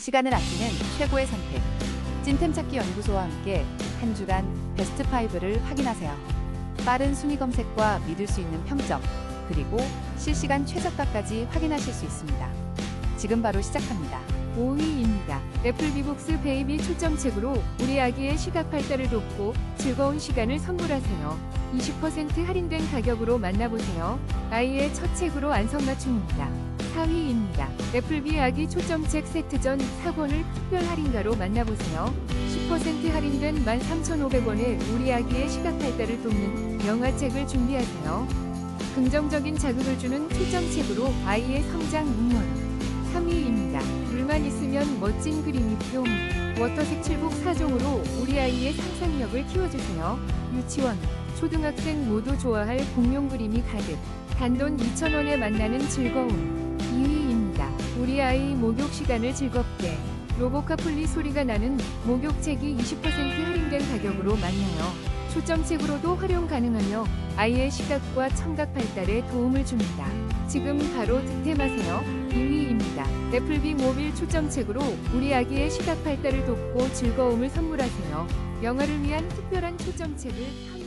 시간을 아끼는 최고의 선택. 찐템 찾기 연구소와 함께 한 주간 베스트 5를 확인하세요. 빠른 순위 검색과 믿을 수 있는 평점, 그리고 실시간 최저가까지 확인하실 수 있습니다. 지금 바로 시작합니다. 5위입니다. 애플비복스 베이비 초점책으로 우리 아기의 시각 발달을 돕고 즐거운 시간을 선물하세요. 20% 할인된 가격으로 만나보세요. 아이의 첫 책으로 안성맞춤입니다. 4위입니다. 애플비 아기 초점책 세트전 4권을 특별 할인가로 만나보세요. 10% 할인된 13,500원에 우리 아기의 시각 발달을 돕는 영화책을 준비하세요. 긍정적인 자극을 주는 초점책으로 아이의 성장 응원. 3위입니다. 물만 있으면 멋진 그림이 뿅. 워터색 칠복 4종으로 우리 아이의 상상력을 키워주세요. 유치원, 초등학생 모두 좋아할 공룡 그림이 가득. 단돈 2,000원에 만나는 즐거움. 2위입니다. 우리 아이 목욕 시간을 즐겁게. 로보카폴리 소리가 나는 목욕책이 20% 할인된 가격으로 만나요. 초점책으로도 활용 가능하며 아이의 시각과 청각 발달에 도움을 줍니다. 지금 바로 득템하세요. 2위입니다. 애플비 모빌 초점책으로 우리 아기의 시각 발달을 돕고 즐거움을 선물하세요. 영화를 위한 특별한 초점책을